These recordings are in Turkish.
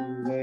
Amen.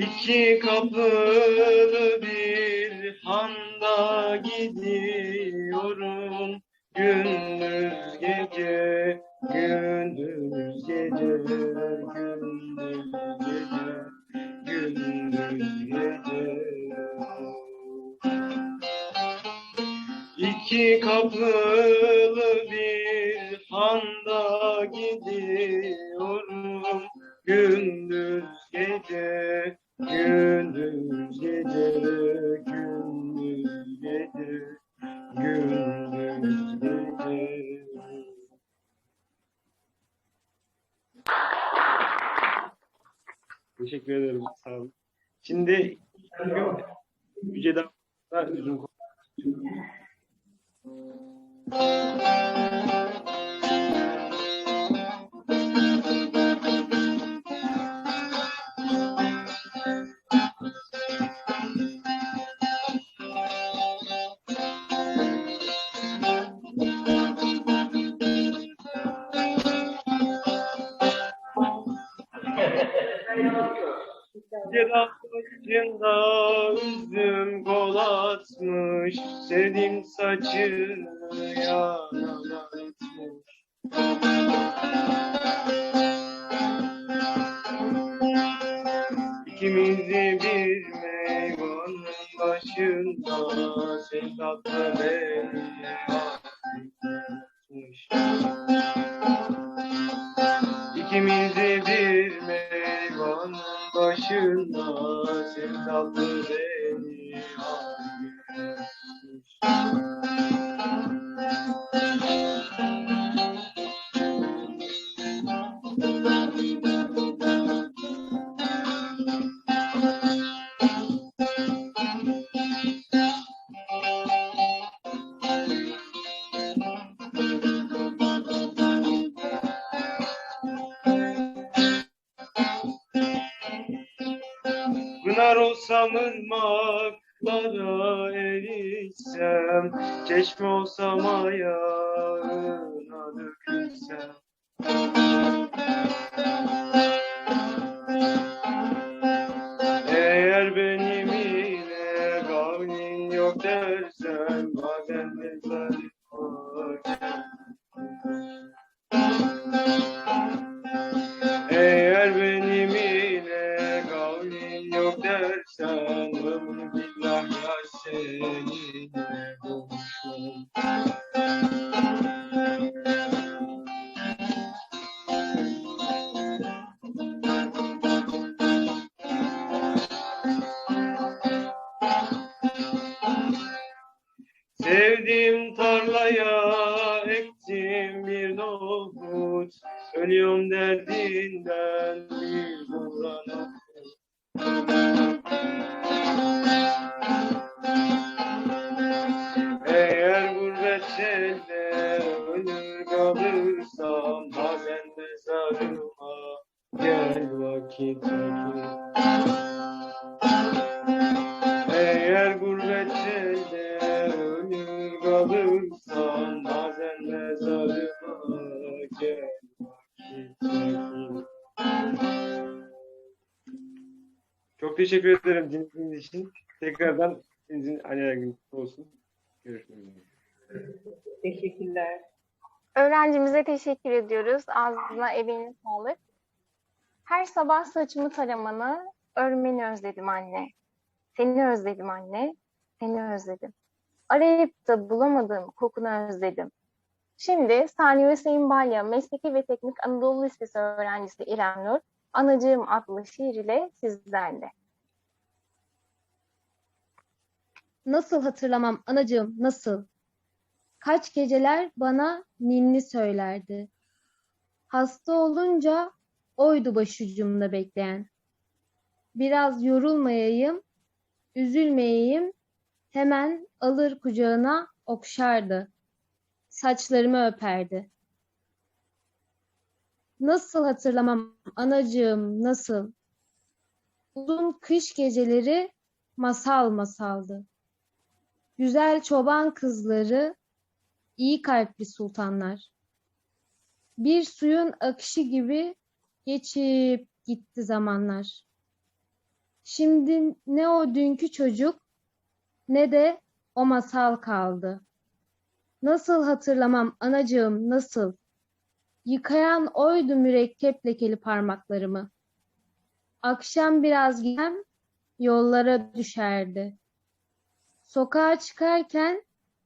İki kapılı bir handa gidiyorum. Gündüz gece, gündüz gece, gündüz gece, gündüz gece. İki kapılı Gel al, gel üzüm saçını yana atmış. İkimiz bir meyvanın başında sen tatlı beni atmış. İkimiz de bir meyvanın başında sen tatlı teşekkür ederim dinlediğiniz için. Tekrardan sizin anneler günü olsun. Görüşmek üzere. Teşekkürler. Öğrencimize teşekkür ediyoruz. Ağzına emeğine sağlık. Her sabah saçımı taramanı, örmeni özledim anne. Seni özledim anne, seni özledim. Arayıp da bulamadığım kokunu özledim. Şimdi Sani Hüseyin Balya Mesleki ve Teknik Anadolu Lisesi öğrencisi İrem Nur, Anacığım adlı şiir ile sizlerle. Nasıl hatırlamam anacığım nasıl? Kaç geceler bana ninni söylerdi. Hasta olunca oydu başucumda bekleyen. Biraz yorulmayayım, üzülmeyeyim, hemen alır kucağına okşardı. Saçlarımı öperdi. Nasıl hatırlamam anacığım nasıl? Uzun kış geceleri masal masaldı. Güzel çoban kızları, iyi kalpli sultanlar. Bir suyun akışı gibi geçip gitti zamanlar. Şimdi ne o dünkü çocuk ne de o masal kaldı. Nasıl hatırlamam anacığım nasıl? Yıkayan oydu mürekkep lekeli parmaklarımı. Akşam biraz gidem yollara düşerdi. Sokağa çıkarken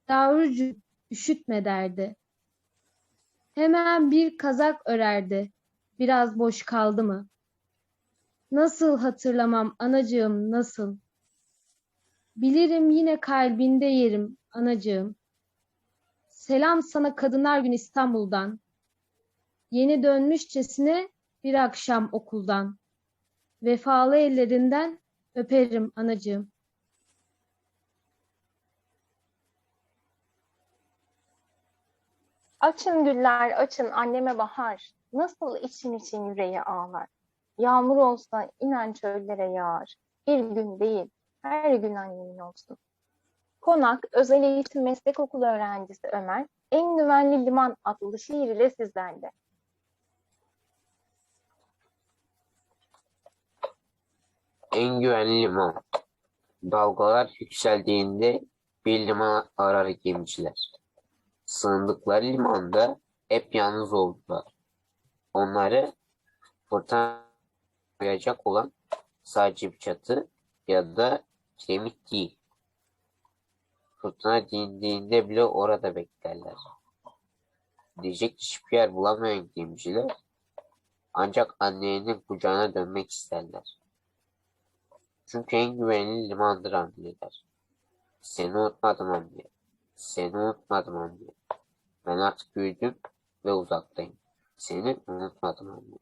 yavrucu üşütme derdi. Hemen bir kazak örerdi. Biraz boş kaldı mı? Nasıl hatırlamam anacığım nasıl? Bilirim yine kalbinde yerim anacığım. Selam sana Kadınlar Günü İstanbul'dan. Yeni dönmüşçesine bir akşam okuldan. Vefalı ellerinden öperim anacığım. Açın güller açın anneme bahar. Nasıl için için yüreği ağlar. Yağmur olsa inen çöllere yağar. Bir gün değil, her gün annemin olsun. Konak Özel Eğitim Meslek Okulu öğrencisi Ömer, En Güvenli Liman adlı şiir ile sizlerle. En güvenli liman. Dalgalar yükseldiğinde bir liman arar gemiciler. Sığındıkları limanda hep yalnız oldular. Onları fırtına koyacak olan sadece bir çatı ya da kiremit değil. Fırtına dindiğinde bile orada beklerler. Diyecek hiçbir yer bulamayan gemiciler ancak annelerinin kucağına dönmek isterler. Çünkü en güvenli limandır anneler. Seni unutmadım anne. Seni unutmadım anne. Ben artık büyüdüm ve uzaktayım. Seni unutmadım anne.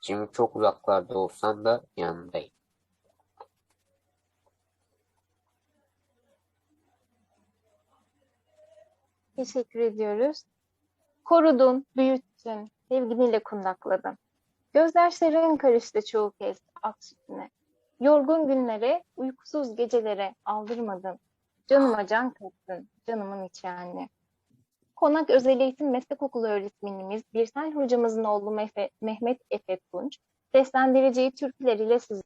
Şimdi çok uzaklarda olsam da yanındayım. Teşekkür ediyoruz. Korudun, büyüttün, sevginiyle kundakladın. Gözyaşların karıştı çoğu kez at sütüne. Yorgun günlere, uykusuz gecelere aldırmadın. Canıma can kattın, canımın içi anne. Konak Özel Eğitim Meslek Okulu öğretmenimiz Birsel hocamızın oğlu Mefe- Mehmet Efe Tunç, seslendireceği türküler ile siz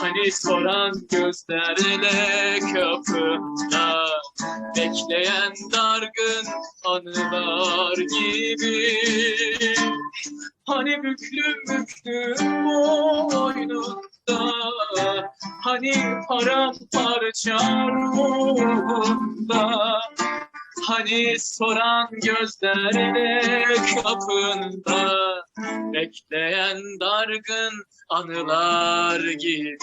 Hani soran gözlerle kapımda Bekleyen dargın anılar gibi. Hani büklüm büklüm boynunda Hani paramparça ruhunda Hani soran gözlerle kapında Bekleyen dargın anılar gibi.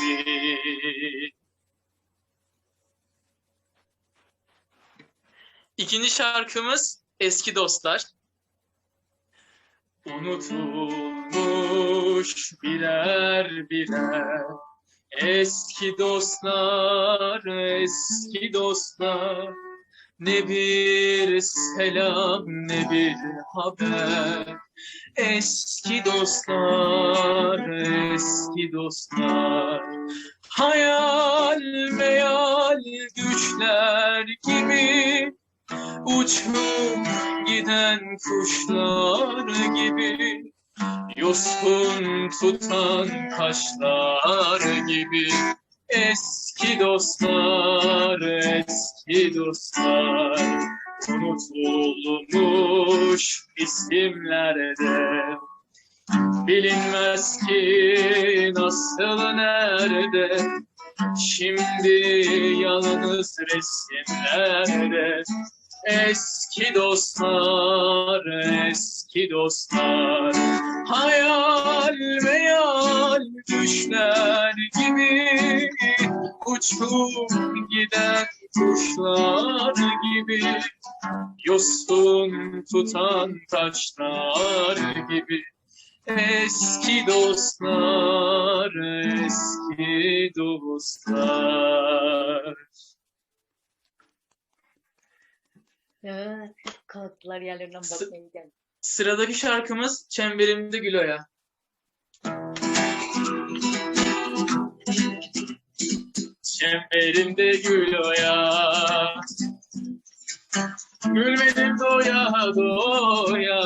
İkinci şarkımız Eski Dostlar. Unutulmuş birer birer Eski dostlar, eski dostlar Ne bir selam ne bir haber. Eski dostlar, eski dostlar. Hayal meyal düşler gibi Uçup giden kuşlar gibi. Yosun tutan kaşlar gibi Eski dostlar, eski dostlar Unutulmuş isimlerde Bilinmez ki nasıl nerede? Şimdi yalnız resimlerde. Eski dostlar, eski dostlar Hayal meyal düşler gibi Uçup giden kuşlar gibi Yosun tutan taşlar gibi Eski dostlar, eski dostlar Ha, kalktılar yerlerinden geldi. Sıradaki şarkımız Çemberimde Gülo'ya. Çemberimde Gülo'ya. Gülmedim doya doya.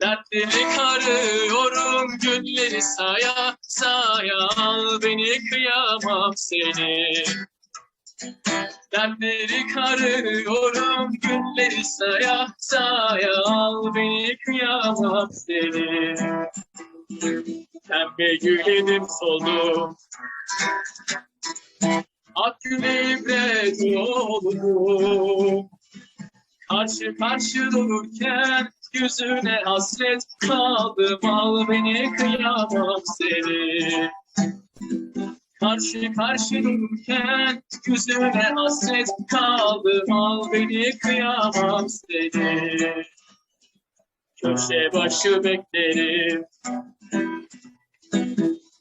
Dertleri karıyorum günleri saya saya. Al beni kıyamam seni Dertleri karıyorum günleri saya saya. Al beni kıyamam seni. Pembe gül yedim soldum Ak güle ibret oldum Karşı karşı dururken yüzüne hasret kaldım. Al beni kıyamam seni Karşı karşı dururken yüzüne hasret kaldım Al beni kıyamam seni. Köşe başı beklerim.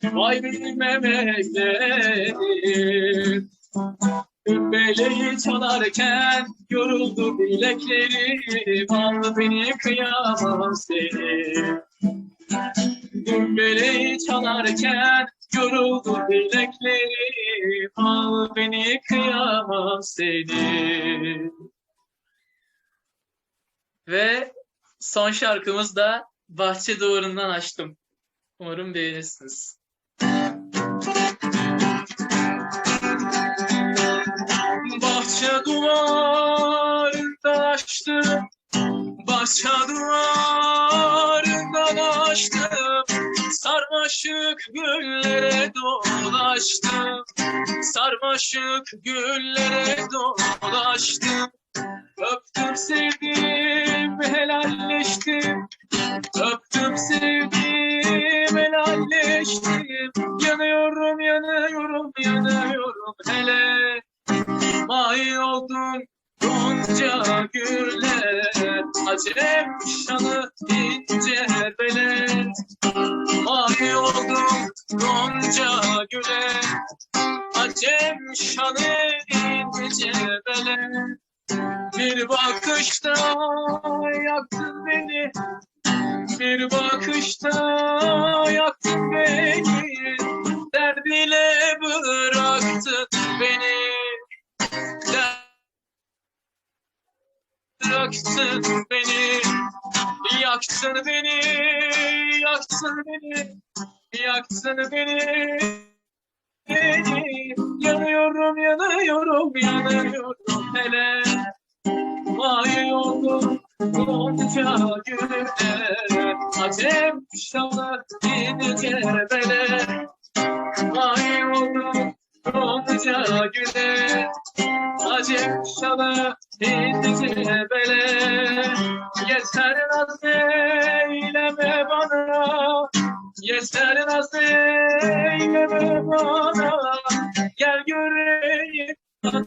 Vay benim emeklerim Kümbeleyi çalarken yoruldu bileklerim. Al beni kıyamam seni. Kümbeleyi çalarken yoruldu bileklerim Al beni kıyamam seni Ve son şarkımız da Bahçe Duvarı'ndan açtım. Umarım beğenirsiniz. Bahçe duvarından açtım Bahçe duvarından açtım Sarmaşık güllere dolaştım. Sarmaşık güllere dolaştım. Öptüm sevdim helalleştim. Öptüm sevdim helalleştim. Yanıyorum yanıyorum yanıyorum. Hele May oldum Gonca güller Acem şanı ince belet May oldum Gonca güller Acem şanı ince belet Bir bakışta yaktın beni Bir bakışta yaktın beni. Derdiyle bıraktın beni Bıraktın beni, yaktın beni, yaktın beni, yaktın beni. Yanıyorum, yanıyorum, yanıyorum hele. Vay oldum Gonca güller, Acem şalı ince bele. Vay oldum Gonca güller, Acem şalı ince bele. Yeter naz eyleme bana. Yeter naz eyleme bana. Gel göreyim kana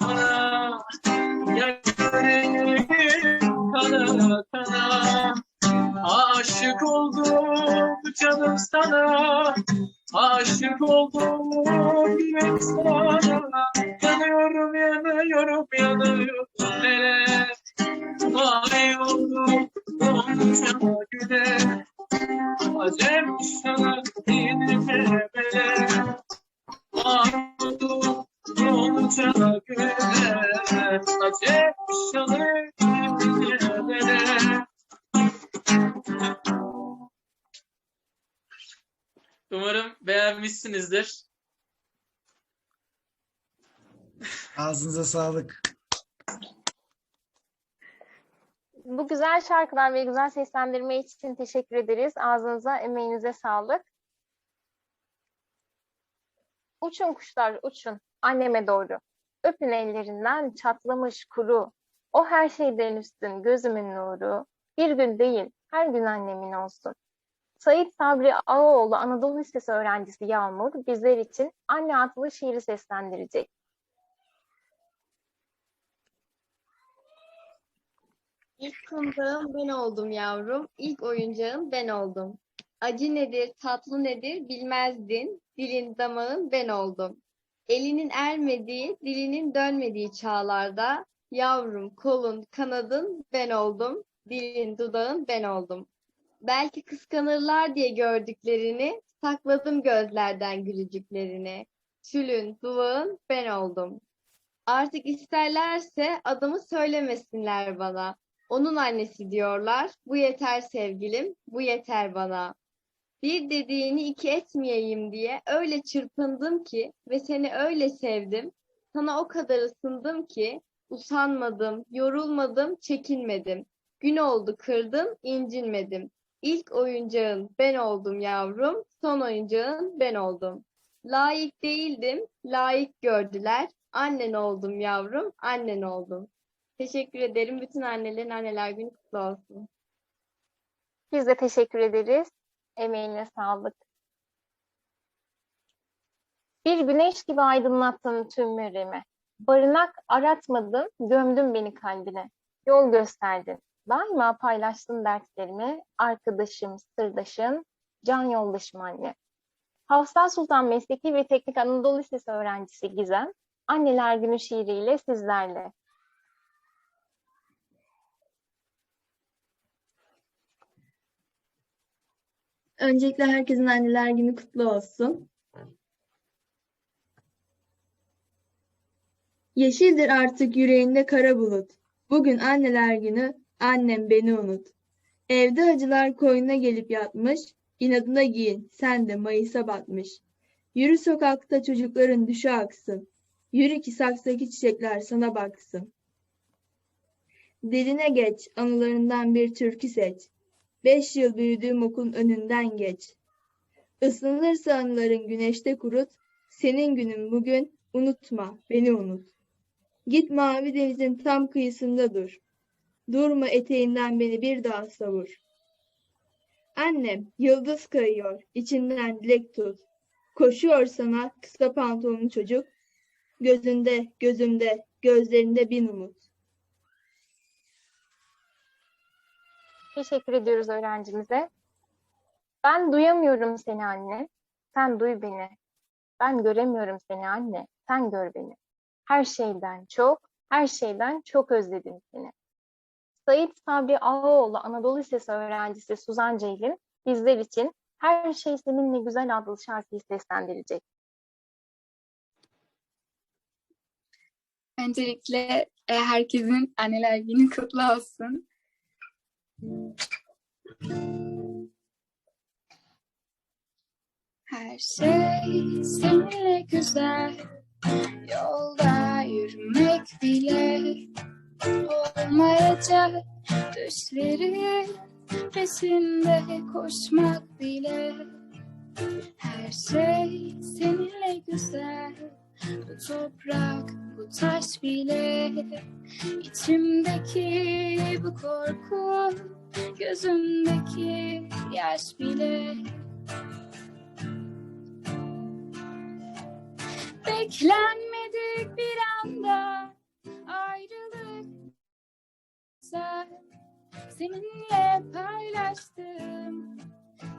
kana. Gel göreyim kana kana. Aşık oldum canım sana. Aşık oldum yüreğim sana yanıyorum, yanıyorum, yanıyorum. Neler Ağlıyorum, onca güde Acem sana yine bebele Ağlıyorum, onca güde Acem sana yine bebele Umarım beğenmişsinizdir. Ağzınıza sağlık. Bu güzel şarkılar ve güzel seslendirme için teşekkür ederiz. Ağzınıza, emeğinize sağlık. Uçun kuşlar, uçun anneme doğru. Öpün ellerinden çatlamış kuru. O her şeyden üstün gözümün nuru. Bir gün değil, her gün annemin olsun. Sait Sabri Ağaoğlu Anadolu Lisesi öğrencisi Yağmur bizler için Anne adlı şiiri seslendirecek. İlk kundağım ben oldum yavrum, ilk oyuncağın ben oldum. Acı nedir, tatlı nedir bilmezdin, dilin damağın ben oldum. Elinin ermediği, dilinin dönmediği çağlarda, yavrum kolun, kanadın ben oldum, dilin dudağın ben oldum. Belki kıskanırlar diye gördüklerini, sakladım gözlerden gülücüklerini. Tülün, duvağın ben oldum. Artık isterlerse adımı söylemesinler bana. Onun annesi diyorlar. Bu yeter sevgilim, bu yeter bana. Bir dediğini iki etmeyeyim diye öyle çırpındım ki ve seni öyle sevdim. Sana o kadar ısındım ki usanmadım, yorulmadım, çekinmedim. Gün oldu kırdım, incinmedim. İlk oyuncağın ben oldum yavrum, son oyuncağın ben oldum. Layık değildim, layık gördüler. Annen oldum yavrum, annen oldum. Teşekkür ederim. Bütün annelerin anneler günü kutlu olsun. Biz de teşekkür ederiz. Emeğine sağlık. Bir güneş gibi aydınlattın tüm müremi. Barınak aratmadın, gömdün beni kalbine. Yol gösterdin. Daima paylaştın dertlerimi. Arkadaşım, sırdaşım, can yoldaşım anne. Hafsa Sultan Mesleki ve Teknik Anadolu Lisesi öğrencisi Gizem, Anneler Günü şiiriyle sizlerle. Öncelikle herkesin anneler günü kutlu olsun. Yeşildir artık yüreğinde kara bulut. Bugün anneler günü, annem beni unut. Evde acılar koynuna gelip yatmış, inadına giyin, sen de Mayıs'a batmış. Yürü sokakta çocukların düşü aksın. Yürü ki saksaki çiçekler sana baksın. Diline geç, anılarından bir türkü seç. Beş yıl büyüdüğüm okulun önünden geç. Isınırsa anıların güneşte kurut. Senin günün bugün, unutma, beni unut. Git mavi denizin tam kıyısında dur. Durma eteğinden beni bir daha savur. Annem, yıldız kayıyor, içinden dilek tut. Koşuyor sana kısa pantolonlu çocuk. Gözünde, gözümde, gözlerinde bin umut. Teşekkür ediyoruz öğrencimize. Ben duyamıyorum seni anne. Sen duy beni. Ben göremiyorum seni anne. Sen gör beni. Her şeyden çok, her şeyden çok özledim seni. Sait Sabri Ağaoğlu Anadolu Lisesi öğrencisi Suzan Ceylin bizler için Her Şey Seninle Güzel adlı şarkıyı seslendirecek. Öncelikle e, herkesin anneler günü kutlu olsun. Her şey seninle güzel, yolda yürümek bile olmayacak. Düşlerin peşinde koşmak bile. Her şey seninle güzel, bu toprak, bu taş bile. İçimdeki bu korku, gözümdeki yaş bile. Beklenmedik bir anda ayrılık sen seninle paylaştım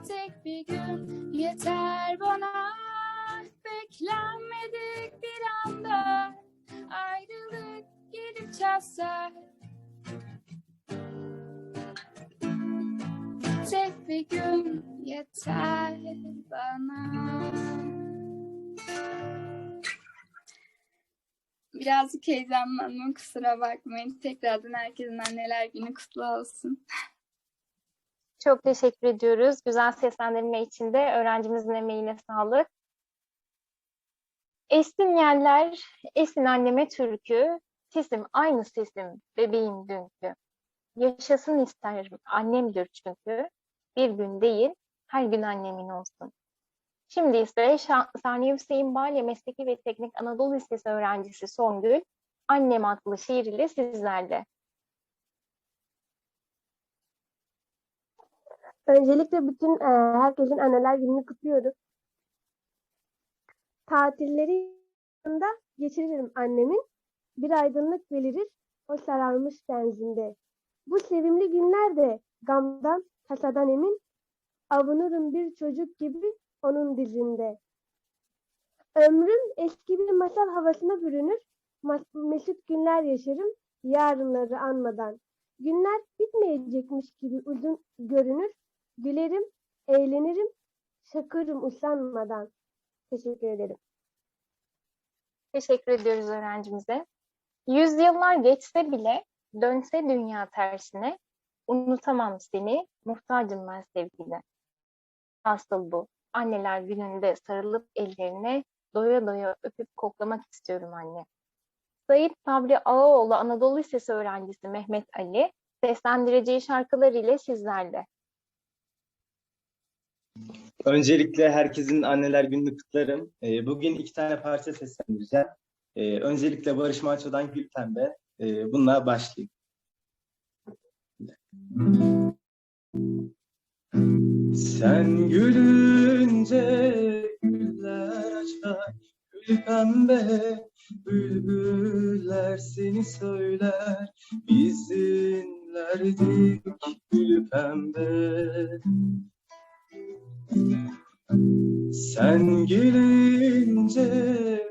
tek bir gün yeter bana beklenmedik bir anda ayrılık gelip çatsa tek bir gün yeter bana Birazcık heyecanlandım kusura bakmayın. Tekrardan herkesin anneler günü kutlu olsun. Çok teşekkür ediyoruz. Güzel seslendirme için de öğrencimizin emeğine sağlık. Esin yerler, esin anneme türkü, sesim aynı sesim, bebeğim dünkü. Yaşasın isterim, annemdir çünkü. Bir gün değil, her gün annemin olsun. Şimdi ise Saniye Hüseyin Bale Mesleki ve Teknik Anadolu Lisesi öğrencisi Songül, Annem adlı şiir ile sizlerle. Öncelikle bütün e, herkesin anneler gününü kutluyorum. Tatilleri yanında geçiririm annemin. Bir aydınlık belirir o sararmış benzinde. Bu sevimli günlerde gamdan, tasadan emin, avunurum bir çocuk gibi onun dizinde. Ömrüm eski bir masal havasına bürünür, mesut günler yaşarım yarınları anmadan. Günler bitmeyecekmiş gibi uzun görünür, Gülerim, eğlenirim, şakırım usanmadan. Teşekkür ederim. Teşekkür ediyoruz öğrencimize. Yüzyıllar geçse bile dönse dünya tersine unutamam seni, muhtacım ben sevgine. Asıl bu. Anneler gününde sarılıp ellerine doya doya öpüp koklamak istiyorum anne. Sayit Sabri Ağaoğlu Anadolu Lisesi öğrencisi Mehmet Ali seslendireceği şarkılar ile sizlerle. Öncelikle herkesin anneler gününü kutlarım. Ee, bugün iki tane parça seslendireceğim. Ee, öncelikle Barış Manço'dan Gül Pembe. Ee, bununla başlayayım. Sen gülünce güller açar Gül pembe bülbüller seni söyler Biz dinlerdik gül pembe sen gelince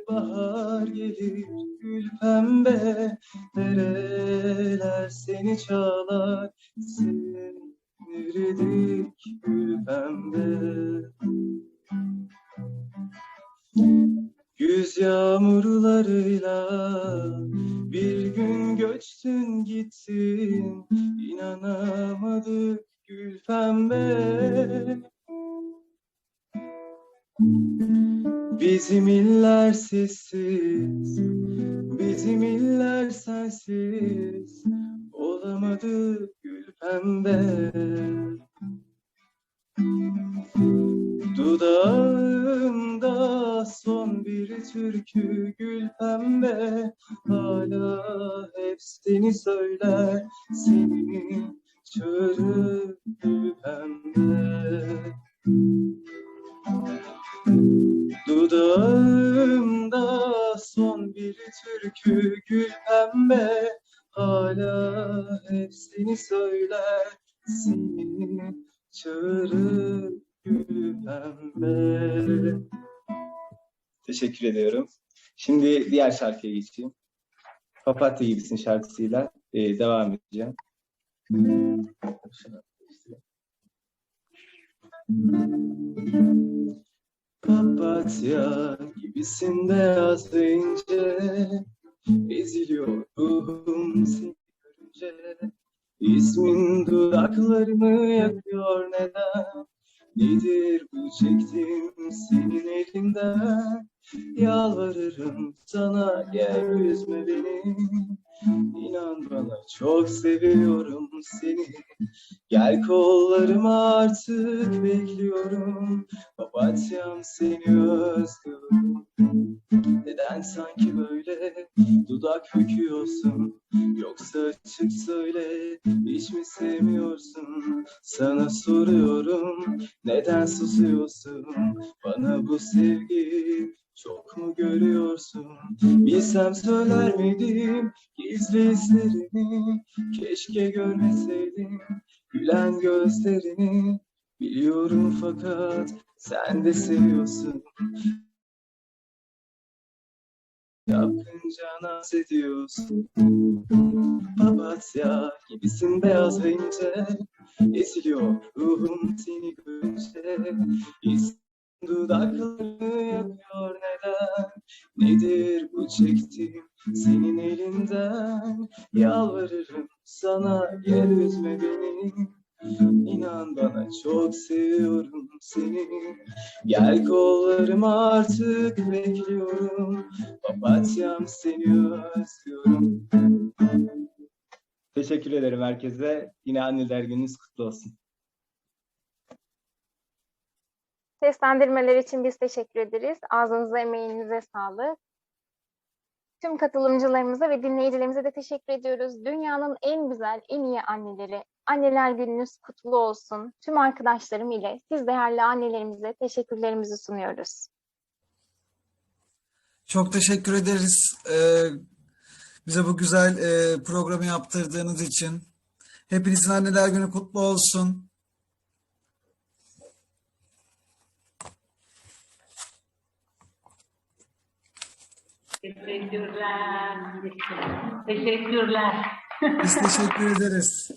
bahar gelir gül pembe Dereler seni çalar. Sinirdik gül pembe. Güz yağmurlarıyla bir gün göçtün gittin İnanamadık gül pembe Bizim iller sessiz, bizim iller sensiz, olamadı gül pembe. Dudağımda son bir türkü Teşekkür. Şimdi diğer şarkıya geçeyim. Papatya gibisin şarkısıyla e, devam edeceğim. Papatya gibisin beyaz ve ince Eziliyor ruhum seni görünce İsmin dudaklarımı yakıyor neden Nedir bu çektiğim senin elinden? Yalvarırım sana gel üzme beni İnan bana çok seviyorum seni. Gel kollarıma artık bekliyorum. Papatyam seni özlüyorum. Neden sanki böyle dudak büküyorsun? Yoksa açık söyle hiç mi sevmiyorsun? Sana soruyorum neden susuyorsun? Bana bu sevgi çok mu görüyorsun? Bilsem söyler miydim gizli hislerimi Keşke görmeseydim. Gülen gözlerini Biliyorum fakat sen de seviyorsun. Yapınca naz ediyorsun Papatya gibisin beyaz ve ince. Eziliyor ruhum seni görünce. İs- Dudaklarını yakıyor neden? Nedir bu çektiğim senin elinden? Yalvarırım sana gel üzme beni. İnan bana çok seviyorum seni. Gel kollarıma artık bekliyorum. Papatyam seni özlüyorum. Teşekkür ederim herkese. Yine anneler gününüz kutlu olsun. Seslendirmeler için biz teşekkür ederiz. Ağzınıza, emeğinize sağlık. Tüm katılımcılarımıza ve dinleyicilerimize de teşekkür ediyoruz. Dünyanın en güzel, en iyi anneleri, anneler gününüz kutlu olsun. Tüm arkadaşlarım ile siz değerli annelerimize teşekkürlerimizi sunuyoruz. Çok teşekkür ederiz. Ee, bize bu güzel e, programı yaptırdığınız için. Hepinizin anneler günü kutlu olsun. Teşekkürler. Teşekkürler. Biz teşekkür ederiz.